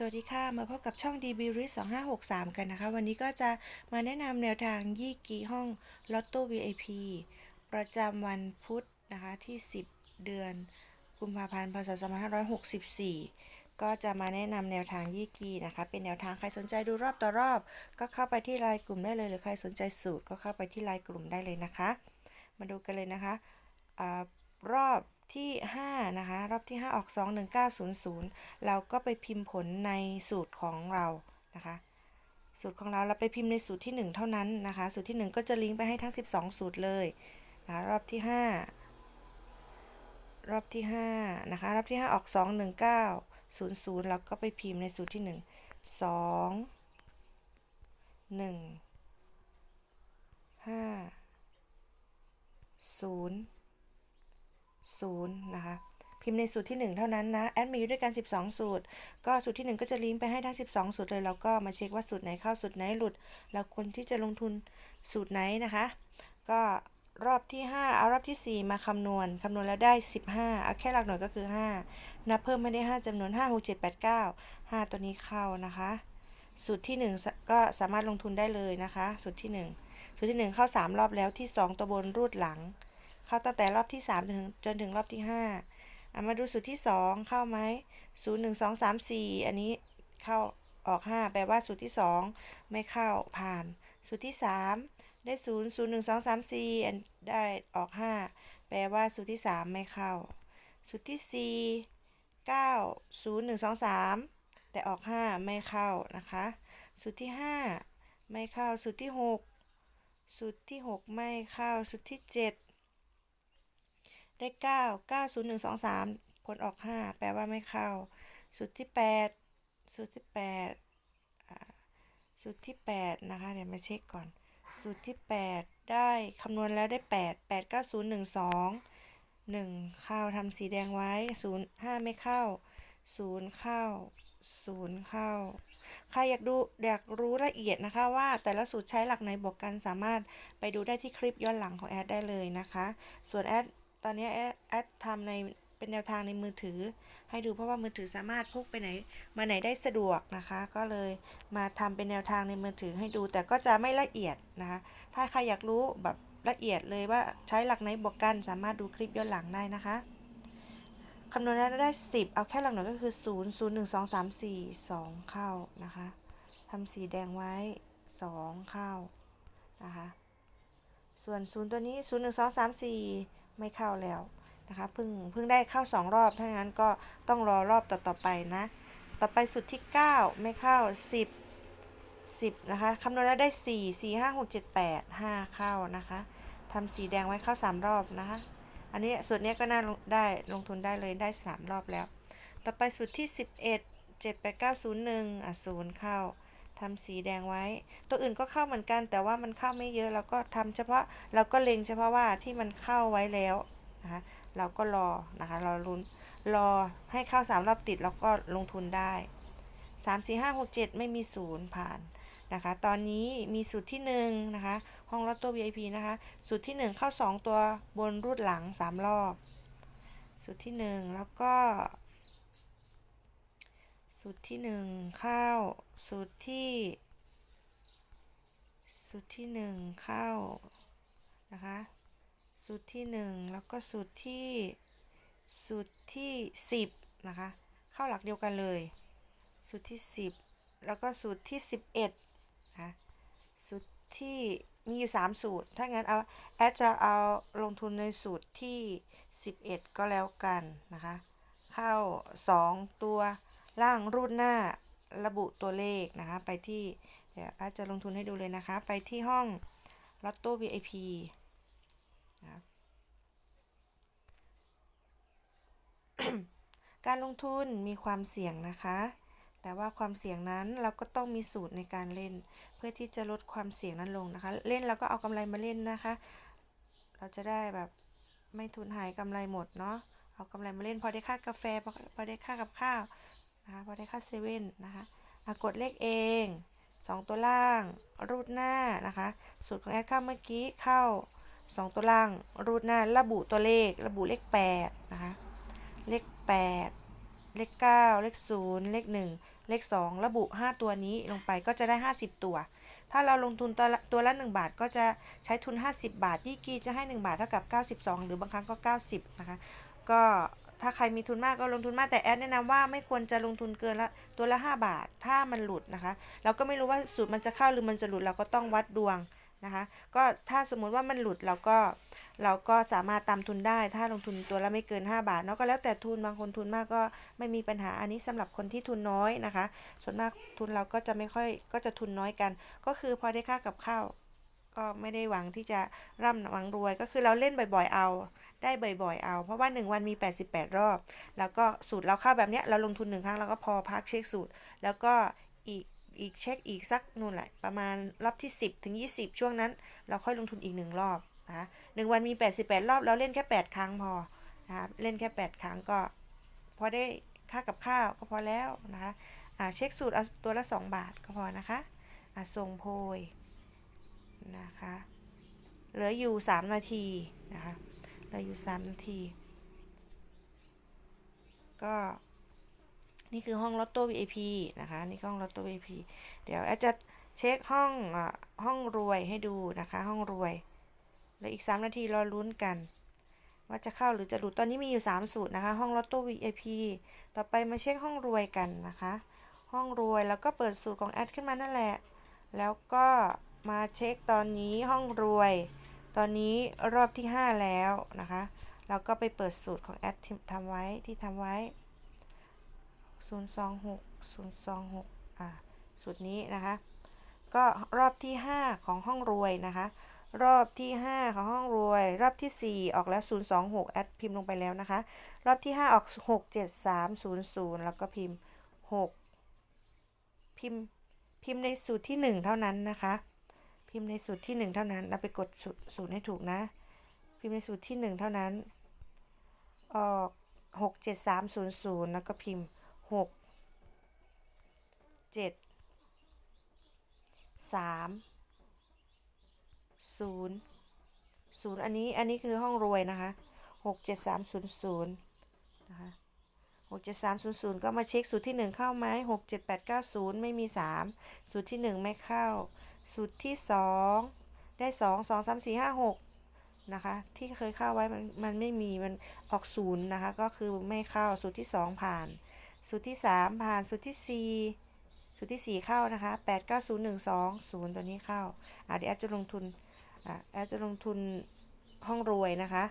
สวัสดีค่ะ มาพบกับช่อง DB r i s 2563 กันนะคะ วันนี้ก็จะมาแนะนำแนวทางยี่กีห้องลอตโต้ VIP ประจำวันพุธนะคะที่ 10 เดือนกุมภาพันธ์พศ2564 ก็จะมาแนะนำแนวทางยี่กีนะคะ เป็นแนวทางใครสนใจดูรอบต่อรอบ ก็เข้าไปที่ไลน์กลุ่มได้เลย หรือใครสนใจสูตรก็เข้าไปที่ไลน์กลุ่มได้เลยนะคะ มาดูกันเลยนะคะอรอบ ที่ 5 นะคะ รอบที่ 5 ออก 21900 เราก็ไปพิมพ์ผลในสูตรของเรานะคะ สูตรของเราเราไปพิมพ์ในสูตรที่ 1 เท่านั้นนะคะ สูตรที่ 1 ก็จะลิงก์ไปให้ทั้ง 12 สูตรเลยนะรอบที่ 5 รอบที่5นะคะ รอบที่ 5 ออก 21900เราก็ไปพิมพ์ในสูตรที่ 1 2 1 5 0 0นะคะพิมพ์ในสูตรที่ 1 เท่านั้นนะแอดมีอยู่ด้วยกัน 12 สูตร ก็สูตรที่ 1 ก็จะลิงก์ไปให้ทั้ง 12 สูตรเลยแล้วก็มาเช็คว่าสูตรไหนเข้าสูตรไหนหลุดเราควรที่จะลงทุนสูตรไหนนะคะ ก็รอบที่ 5 เอารอบที่ 4 มาคำนวณคำนวณแล้วได้ 15 เอาแค่หลักหน่วยก็คือ 5 นับเพิ่มไม่ได้ 5จำนวน 5 6 7 8 9 5 ตัวนี้เข้านะคะ สูตรที่ 1 ก็สามารถลงทุนได้เลยนะคะ สูตรที่ 1 สูตรที่ 1 เข้า 3 รอบแล้วที่ 2 ตัวบนรูดหลัง เข้าตั้งแต่รอบที่ 3 จนถึงจนถึงรอบที่5อะมาดูสูตรที่ 2 เข้าไหม0 1 2 3 4 อันนี้เข้าออก 5 แปลว่าสูตรที่ 2 ไม่เข้าผ่าน สูตรที่ 3 ได้ 0 0 1 2 3 4 อันได้ออก 5 แปลว่าสูตรที่ 3 ไม่เข้า สูตรที่ 4 9 0 1 2 3 แต่ออก 5 ไม่เข้านะคะ สูตรที่ 5 ไม่เข้า สูตรที่ 6 สูตรที่ 6 ไม่เข้า สูตรที่ 7 ได้ 9 9 0 1 2 3 ผลออก 5 แปลว่าไม่เข้า สูตรที่ 8 สูตรที่8สูตรที่ 8 นะคะ เดี๋ยวมาเช็คก่อน สูตรที่ 8 ได้คำนวณแล้วได้ 8 8 9 0 1 2 1 เข้าทำสีแดงไว้ 0 5 ไม่เข้า 0 เข้า 0 เข้า ใครอยากดูอยากรู้ละเอียดนะคะว่าแต่ละสูตรใช้หลักไหนบวกกันสามารถไปดูได้ที่คลิปย้อนหลังของแอดได้เลยนะคะ ส่วนแอด ตอนนี้แอดทำในเป็นแนวทางในมือถือ ให้ดูเพราะว่ามือถือสามารถพกไปไหน มาไหนได้สะดวกนะคะ ก็เลยมาทำเป็นแนวทางในมือถือให้ดู แต่ก็จะไม่ละเอียดนะคะ ถ้าใครอยากรู้แบบละเอียดเลยว่าใช้หลักไหนบวกกัน สามารถดูคลิปย้อนหลังได้นะคะคำนวณแล้วได้ 10 เอาแค่หลักหน่วยก็คือ 0 0 1 2 3 4 2 เข้านะคะทำสีแดงไว้ 2 เข้านะคะ ส่วน 0 ตัวนี้ 0 1 2 3 4 ไม่เข้าแล้วนะคะเพิ่งเพิ่งได้เข้า 2 รอบถ้างั้นก็ต้องรอรอบต่อๆไปนะ ต่อไปสุดที่ 9 ไม่เข้า 10 10นะคะคำนวณแล้วได้ 4 4 5 6 7 8 5 เข้านะคะทำสีแดงไว้เข้า 3 รอบนะคะ อันนี้สูตรนี้ก็น่าได้ลงทุนได้เลยได้ 3 รอบแล้ว ต่อไปสูตรที่ 11 7 8 9 0 1อะ0เข้า ทำสีแดงไว้ ตัวอื่นก็เข้าเหมือนกัน แต่ว่ามันเข้าไม่เยอะเราก็ทำเฉพาะเราก็เล็งเฉพาะว่าที่มันเข้าไว้แล้วนะคะเราก็รอนะคะรอลุ้นรอให้เข้า3รอบติดแล้วก็ลงทุนได้3 4 5 6 7ไม่มีศูนย์ผ่านนะคะ ตอนนี้มีสูตรที่1นะคะ ห้องลอตโต้ VIP นะคะ สูตรที่ 1 เข้า 2 ตัวบนรูดหลัง 3 รอบ สูตรที่ 1 แล้วก็ สูตรที่1เข้าวสูตรที่สูตรที่1เข้าวนะคะสูตรที่1แล้วก็สูตรที่สูตรที่10นะคะเข้าหลักเดียวกันเลย สูตรที่10แล้วก็สูตรที่11นะสูตรที่มีอยู่3สูตร ถ้างั้นเอาแอดจะเอาลงทุนในสูตรที่11ก็แล้วกันนะคะ เข้า2ตัว ล่างรูดหน้าระบุตัวเลขนะคะ ไปที่เดี๋ยวอดจะลงทุนให้ดูเลยนะคะ ไปที่ห้องลอตโต้ VIP นะการลงทุนมีความเสี่ยงนะคะ แต่ว่าความเสี่ยงนั้นเราก็ต้องมีสูตรในการเล่น เพื่อที่จะลดความเสี่ยงนั้นลงนะคะ เล่นแล้วก็เอากำไรมาเล่นนะคะ เราจะได้แบบไม่ทุนหายกำไรหมดเนาะ เอากำไรมาเล่นพอได้ค่ากาแฟพอพอได้ค่ากับข้าว นะคะพอได้ค่าเซเว่นนะคะกดเลขเอง 2 ตัวล่าง รูดหน้านะคะสูตรของแอดเข้าเมื่อกี้เข้า 2 ตัวล่าง รูดหน้า ระบุตัวเลข ระบุเลข8นะคะเลข 8 เลข 9 เลข 0 เลข 1 เลข 2 ระบุ 5 ตัวนี้ลงไปก็จะได้ 50 ตัว ถ้าเราลงทุนตัวละตัวละ 1 บาทก็จะใช้ทุน 50 บาทยี่กีจะให้ 1 บาทเท่ากับ 92 หรือบางครั้งก็ 90 นะคะ ก็ ถ้าใครมีทุนมากก็ลงทุนมากแต่แอดแนะนำว่าไม่ควรจะลงทุนเกินละตัวละ 5 บาท ถ้ามันหลุดนะคะ เราก็ไม่รู้ว่าสูตรมันจะเข้าหรือมันจะหลุดเราก็ต้องวัดดวงนะคะก็ถ้าสมมุติว่ามันหลุดเราก็เราก็สามารถตามทุนได้ ถ้าลงทุนตัวละไม่เกิน 5 บาทเนาะก็แล้วแต่ทุนบางคนทุนมากก็ไม่มีปัญหาอันนี้สำหรับคนที่ทุนน้อยนะคะ ส่วนมากทุนเราก็จะไม่ค่อยก็จะทุนน้อยกัน ก็คือพอได้ค่ากับข้าวก็ไม่ได้หวังที่จะร่ำหวังรวย ก็คือเราเล่นบ่อย ๆ เอา ได้บ่อยๆเอา เพราะว่า 1 วันมี 88 รอบ แล้วก็สูตรเราเข้าแบบเนี้ยเราลงทุนหนึ่งครั้งเราก็พอพักเช็คสูตร แล้วก็อีกอีกเช็คอีกสักนู่นแหละประมาณรอบที่ 10ถึง20 ช่วงนั้น เราค่อยลงทุนอีกหนึ่งรอบนะคะหนึ่งวันมี 88 รอบเราเล่นแค่ 8 ครั้งพอนะคะเล่นแค่ 8 ครั้งก็พอได้ค่ากับข้าวก็พอแล้วนะคะอ่าเช็คสูตรเอาตัวละ 2 บาทก็พอนะคะอ่าส่งโพยนะคะเหลืออยู่ 3 นาทีนะคะ เหลืออยู่ 3 นาที ก็นี่คือห้องลอตโต้ VIP นะคะ นี่คือห้องลอตโต้ VIP เดี๋ยวแอดจะเช็คห้องอ่าห้องรวยให้ดูนะคะ ห้องรวย แล้วอีก 3 นาทีรอลุ้นกัน ว่าจะเข้าหรือจะหลุด ตอนนี้มีอยู่ 3 สูตรนะคะ ห้องลอตโต้ VIP ต่อไปมาเช็คห้องรวยกันนะคะ ห้องรวยแล้วก็เปิดสูตรของแอดขึ้นมานั่นแหละ แล้วก็มาเช็คตอนนี้ห้องรวย ตอนนี้รอบที่ 5 แล้วนะคะ เราก็ไปเปิดสูตรของแอดที่ทำไว้ที่ทำไว้ 026 026 อ่า สูตรนี้นะคะ ก็รอบที่ 5 ของห้องรวยนะคะ รอบที่ 5 ของห้องรวย รอบที่ 4 ออกแล้ว 026 แอดพิมพ์ลงไปแล้วนะคะ รอบที่ 5 ออก 67300 แล้วก็พิมพ์ 6 พิมพ์พิมพ์ในสูตรที่ 1 เท่านั้นนะคะ พิมพ์ในสูตรที่ 1 เท่านั้นเราไปกดสูตรให้ถูกนะ พิมพ์ในสูตรที่ 1 เท่านั้น ออก67300 แล้วก็พิมพ์ 6 7 3 0 0 อันนี้อันนี้คือห้องรวยนะคะ67300นะคะ67300 ก็มาเช็คสูตรที่ 1 เข้าไหม67890 ไม่มี 3 สูตรที่ 1 ไม่เข้า สูตรที่ 2 ได้ 2 2 3 4 5 6นะคะที่เคยเข้าไว้มันมันไม่มีมันออกศูนย์นะคะก็คือไม่เข้าสูตรที่ 2 ผ่าน สูตรที่ 3 ผ่านสูตรที่ 4 สูตรที่ 4 เข้านะคะ8 9 0 1 2 0 ตัวนี้เข้าอะเดี๋ยวแอดจะลงทุนอะแอดจะลงทุนห้องรวยนะคะ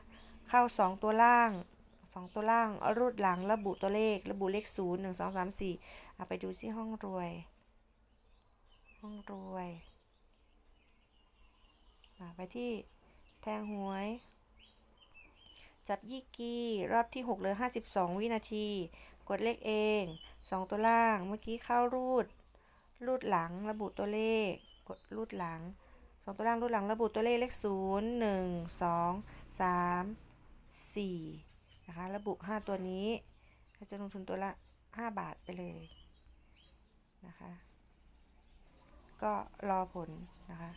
เข้า 2 ตัวล่าง 2 ตัวล่างรูดหลังระบุตัวเลข ระบุเลข 0 1 2 3 4อะไปดูที่ห้องรวย ห้องรวย ไปที่แทงหวย จับยี่กีรอบที่ 6 เหลือ 52 วินาที กดเลขเอง 2 ตัวล่าง เมื่อกี้เข้ารูด รูดหลังระบุตัวเลข กดรูดหลัง 2 ตัวล่างรูดหลังระบุตัวเลขเลข 0 1 2 3 4 นะคะ ระบุ 5 ตัวนี้ถ้าจะลงทุนตัวละ 5 บาทไปเลยนะคะ ก็รอผลนะคะ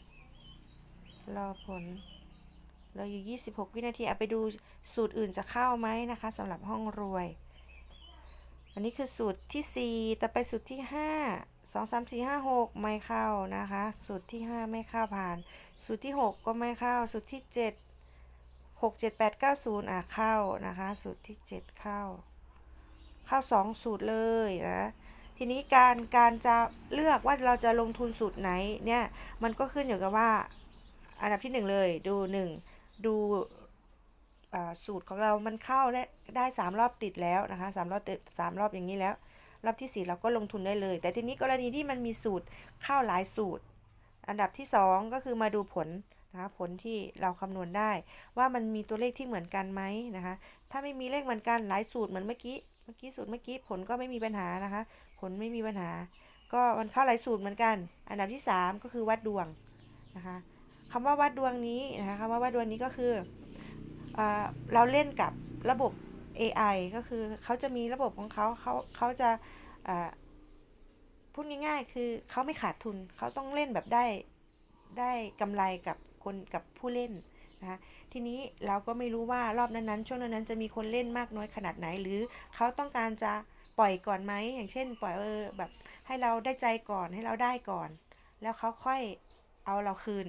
รอผลเราอยู่ 26 วินาที เอาไปดูสูตรอื่นจะเข้าไหมนะคะสำหรับห้องรวย อันนี้คือสูตรที่ 4 ต่อไปสูตรที่ 5 2 3 4 5 6 ไม่เข้านะคะ สูตรที่ 5 ไม่เข้าผ่าน สูตรที่ 6 ก็ไม่เข้า สูตรที่ 7 6 7 8 9 0 อะเข้านะคะ สูตรที่ 7 เข้า เข้า 2 สูตรเลยนะทีนี้การการจะเลือกว่าเราจะลงทุนสูตรไหนเนี่ยมันก็ขึ้นอยู่กับว่า อันดับที่หนึ่งเลย ดูหนึ่งดูสูตรของเรามันเข้าได้ได้สามรอบติดแล้วนะคะสามรอบติดสามรอบอย่างนี้แล้ว รอบที่สี่เราก็ลงทุนได้เลย แต่ทีนี้กรณีที่มันมีสูตรเข้าหลายสูตร อันดับที่สองก็คือมาดูผลนะคะผลที่เราคำนวณได้ ว่ามันมีตัวเลขที่เหมือนกันไหมนะคะ ถ้าไม่มีเลขเหมือนกันหลายสูตรเหมือนเมื่อกี้เมื่อกี้สูตรเมื่อกี้ผลก็ไม่มีปัญหานะคะ ผลไม่มีปัญหา ก็มันเข้าหลายสูตรเหมือนกัน อันดับที่สามก็คือวัดดวงนะคะ คำว่าวัดดวงนี้นะคะคำว่าวัดดวงนี้ก็คือเอเราเล่นกับระบบ AI ก็คือเขาจะมีระบบของเขาเขาเขาจะพูดง่ายๆ คือเขาไม่ขาดทุนเขาต้องเล่นแบบได้ได้กำไรกับคนกับผู้เล่นนะคะทีนี้เราก็ไม่รู้ว่ารอบนั้นๆ ช่วงนั้นๆจะมีคนเล่นมากน้อยขนาดไหน หรือเขาต้องการจะปล่อยก่อนไหมอย่างเช่น ปล่อยเออแบบให้เราได้ใจก่อนให้เราได้ก่อน แล้วเขาค่อยเอาเราคืน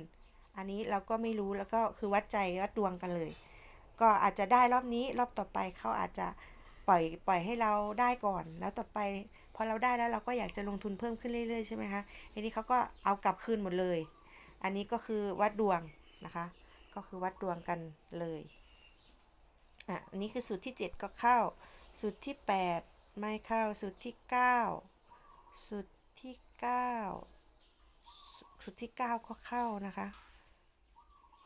อันนี้เราก็ไม่รู้แล้วก็คือวัดใจวัดดวงกันเลย ก็อาจจะได้รอบนี้รอบต่อไปเขาอาจจะปล่อยปล่อยให้เราได้ก่อน แล้วต่อไปพอเราได้แล้วเราก็อยากจะลงทุนเพิ่มขึ้นเรื่อยๆใช่ไหมคะทีนี้เขาก็เอากลับคืนหมดเลย อันนี้ก็คือวัดดวงนะคะ ก็คือวัดดวงกันเลยอะอันนี้คือสูตรที่ 7 ก็เข้า สูตรที่ 8 ไม่เข้า สูตรที่ 9 สูตรที่ 9 สูตรที่ 9 ก็เข้านะคะ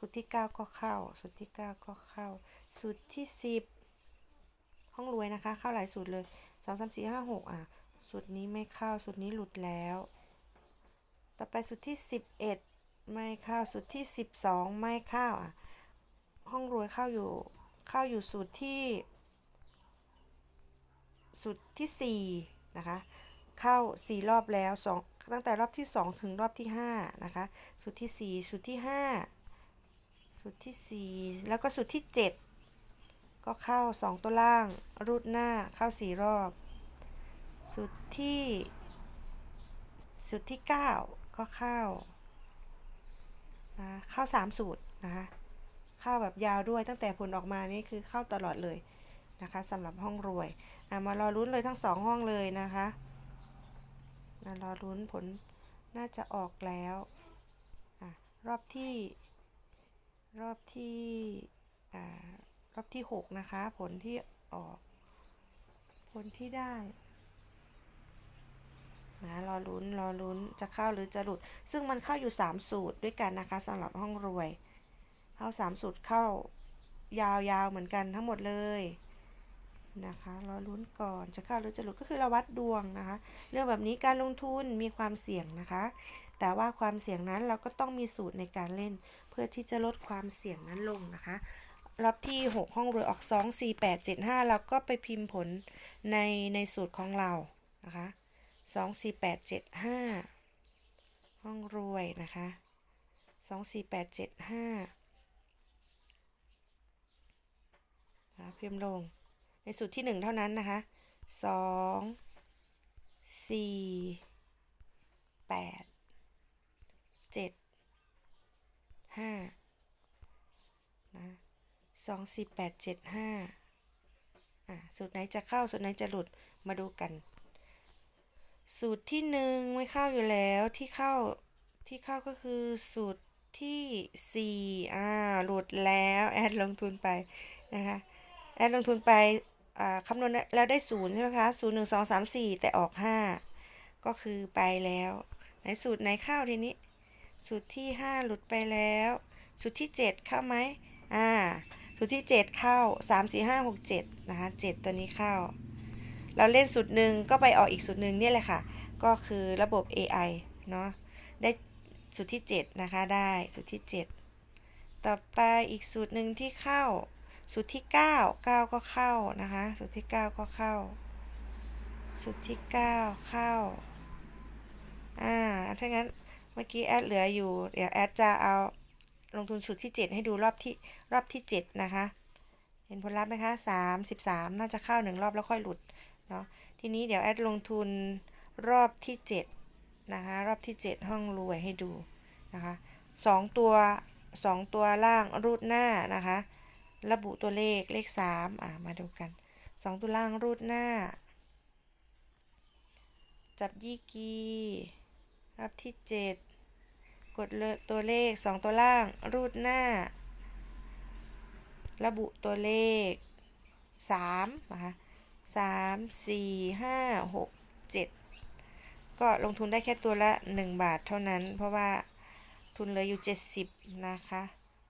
ตรที่ 9 ก็เข้า สูตรที่ 9 ก็เข้า สูตรที่ 10 ห้องรวยนะคะ เข้าหลายสูตรเลย 2 3 4 5 6 อะ สูตรนี้ไม่เข้า สูตรนี้หลุดแล้ว ต่อไปสูตรที่ 11 ไม่เข้า สูตรที่ 12 ไม่เข้าอะ ห้องรวยเข้าอยู่ เข้าอยู่สูตรที่ สูตรที่ 4 นะคะ เข้า 4 รอบแล้วสองตั้งแต่รอบที่ 2 ถึงรอบที่ 5 นะคะ สูตรที่ 4 สูตรที่ 5 สูตรที่ 4 แล้วก็สูตรที่ 7 ก็เข้า 2 ตัวล่าง รูดหน้าเข้า 4 รอบ สูตรที่ สูตรที่ 9 ก็เข้านะเข้า 3 สูตรนะคะเข้าแบบยาวด้วยตั้งแต่ผลออกมานี่คือเข้าตลอดเลยนะคะสำหรับห้องรวยอะมารอลุ้นเลยทั้งสองห้องเลยนะคะมารอลุ้นผลน่าจะออกแล้วอรอบที่ รอบที่รอบที่ 6 นะคะ ผลที่ออก ผลที่ได้นะรอลุ้นรอลุ้นจะเข้าหรือจะหลุด ซึ่งมันเข้าอยู่ 3 สูตรด้วยกันนะคะสำหรับห้องรวย เข้า 3 สูตรเข้ายาวๆเหมือนกันทั้งหมดเลยนะคะรอลุ้นก่อนจะเข้าหรือจะหลุดก็คือเราวัดดวงนะคะ เรื่องแบบนี้การลงทุนมีความเสี่ยงนะคะ แต่ว่าความเสี่ยงนั้นเราก็ต้องมีสูตรในการเล่น พื่อที่จะลดความเสี่ยงนั้นลงนะคะรอบที่ 6 ห้องรวยออก 2 4 8 7 5 เราก็ไปพิมพ์ผลในในสูตรของเรานะคะ2 4 8 7 5 ห้องรวยนะคะ 2 4 8 7 5นะพิมพ์ลงในสูตรที่ 1 เท่านั้นนะคะ 2 4 8 7 5นะสองสี่แปดเจ็ดห้าอะสูตรไหนจะเข้าสูตรไหนจะหลุดมาดูกัน สูตรที่หนึ่งไม่เข้าอยู่แล้วที่เข้าที่เข้าก็คือสูตรที่สี่อ่าหลุดแล้วแอดลงทุนไปนะคะแอดลงทุนไปอ่าคำนวณแล้วได้ศูนย์ใช่ไหมคะศูนย์หนึ่งสองสามสี่แต่ออกห้าก็คือไปแล้ว ไหนสูตรไหนเข้าทีนี้ สูตรที่ห้าหลุดไปแล้ว สูตรที่เจ็ดเข้าไหมอ่า สูตรที่ 7 เข้า 3 4 5 6 7นะคะ7ตัวนี้เข้า เราเล่นสูตรหนึ่งก็ไปออกอีกสูตรหนึ่งนี่แหละค่ะ ก็คือระบบ AI เนาะ ได้สูตรที่ 7 นะคะ ได้สูตรที่ 7 ต่อไปอีกสูตรหนึ่งที่เข้า สูตรที่ 9 9 ก็เข้านะคะ สูตรที่ 9 ก็เข้า สูตรที่ 9 เข้า อ่า ถ้างั้น เมื่อกี้แอดเหลืออยู่ เดี๋ยวแอดจะเอาลงทุนสูตรที่ 7 ให้ดูรอบที่รอบที่ 7 นะคะ เห็นผลลัพธ์ไหมคะ33น่าจะเข้า1รอบแล้วค่อยหลุดเนาะ ทีนี้เดี๋ยวแอดลงทุนรอบที่7นะคะ รอบที่ 7 ห้องรวยให้ดูนะคะ2ตัว2ตัวล่างรูดหน้านะคะ ระบุตัวเลขเลข3อ่ามาดูกัน2ตัวล่างรูดหน้า จับยี่กี รอบที่ 7 กดเลตัวเลข 2 ตัวล่าง รูดหน้า ระบุตัวเลข3นะคะ3 4 5 6 7ก็ลงทุนได้แค่ตัวละ 1 บาทเท่านั้น เพราะว่าทุนเหลืออยู่ 70 นะคะ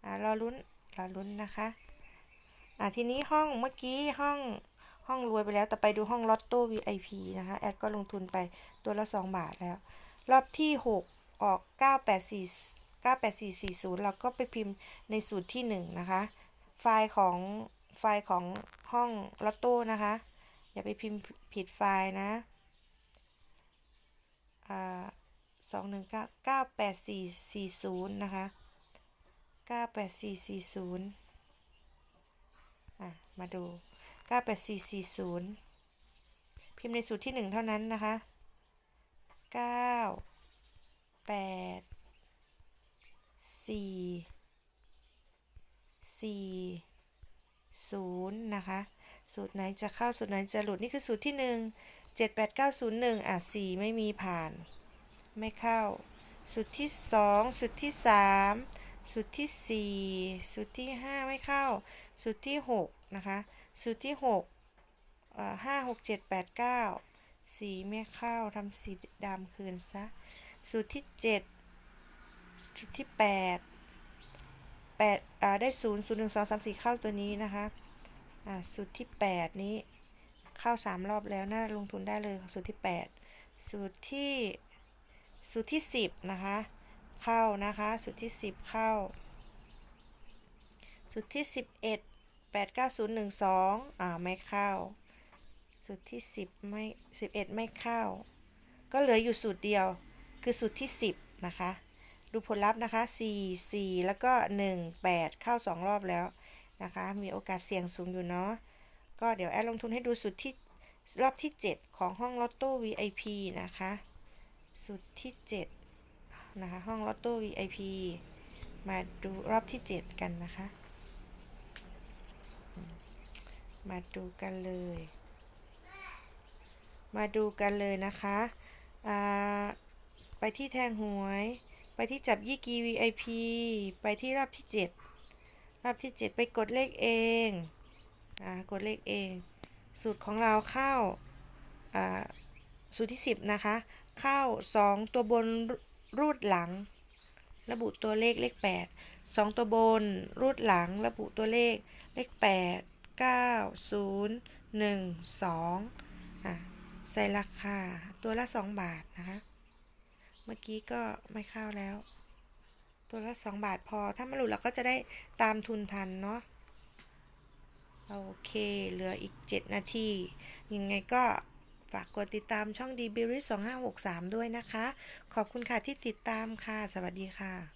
อ่ารอลุ้นรอลุ้นนะคะอ่าทีนี้ห้องเมื่อกี้ห้องห้องรวยไปแล้วแต่ไปดูห้องลอตโต้ VIP นะคะ แอดก็ลงทุนไปตัวละ 2 บาทแล้ว รอบที่ 6 ออก 984 98440 เราก็ไปพิมพ์ในสูตรที่ 1 นะคะ ไฟล์ของไฟล์ของห้องลอตโต้นะคะ อย่าไปพิมพ์ผิดไฟล์นะสองหนึ่งเก้าเก้าแปดสี่สี่ศูนย์นะคะเก้าแปดสี่สี่ศูนย์อะ มาดูเก้าแปดสี่สี่ศูนย์พิมพ์ในสูตรที่หนึ่งเท่านั้นนะคะ เก้าแปดสี่สี่ศูนย์นะคะสูตรไหนจะเข้าสูตรไหนจะหลุดนี่คือสูตรที่หนึ่งเจ็ดแปดเก้าศูนย์หนึ่งอะสี่ไม่มีผ่าน ไม่เข้า สูตรที่สองสูตรที่สามสูตรที่สี่สูตรที่ห้าไม่เข้า สูตรที่หกนะคะ สูตรที่หกห้าหกเจ็ดแปดเก้า สีไม่เข้าทำสีดำคืนซะ สูตรที่เจ็ดสูตรที่แปดแปดอ่าได้ศูนย์ศูนย์หนึ่งสองสามสี่เข้าตัวนี้นะคะอ่าสูตรที่แปดนี้เข้าสามรอบแล้วน่าลงทุนได้เลยสูตรที่แปดสูตรที่สูตรที่สิบนะคะเข้านะคะสูตรที่สิบเข้าสูตรที่สิบเอ็ดแปดเก้าศูนย์หนึ่งสองอ่าไม่เข้า สูตรที่สิบไม่สิบเอ็ดไม่เข้า ก็เหลืออยู่สูตรเดียว คือสูตรที่สิบนะคะ ดูผลลัพธ์นะคะสี่สี่แล้วก็หนึ่งแปดเข้าสองรอบแล้วนะคะ มีโอกาสเสี่ยงสูงอยู่เนาะ ก็เดี๋ยวแอดลงทุนให้ดูสูตรที่รอบที่ 7 ของห้องลอตโต้ VIP นะคะ สูตรที่ 7 นะคะ ห้องลอตโต้ VIP มาดูรอบที่ 7 กันนะคะ มาดูกันเลย มาดูกันเลยนะคะไปที่แทงหวย ไปที่จับยี่กี VIP ไปที่รอบที่ 7 รอบที่ 7 ไปกดเลขเองอ่ากดเลขเอง สูตรของเราเข้าอ่าสูตรที่ 10 นะคะ เข้า 2 ตัวบนรูดหลัง ระบุตัวเลขเลข 8 2 ตัวบนรูดหลัง ระบุตัวเลขเลข 8 9 0 1 2อะ ใส่ราคาตัวละ2บาทนะคะ เมื่อกี้ก็ไม่เข้าแล้ว ตัวละ2บาทพอ ถ้าม่หลุดเราก็จะได้ตามทุนทันเนาะ โอเค เหลืออีก 7 นาที ยังไงก็ฝากกดติดตามช่อง d b r i 2563ด้วยนะคะ ขอบคุณค่ะที่ติดตามค่ะ สวัสดีค่ะ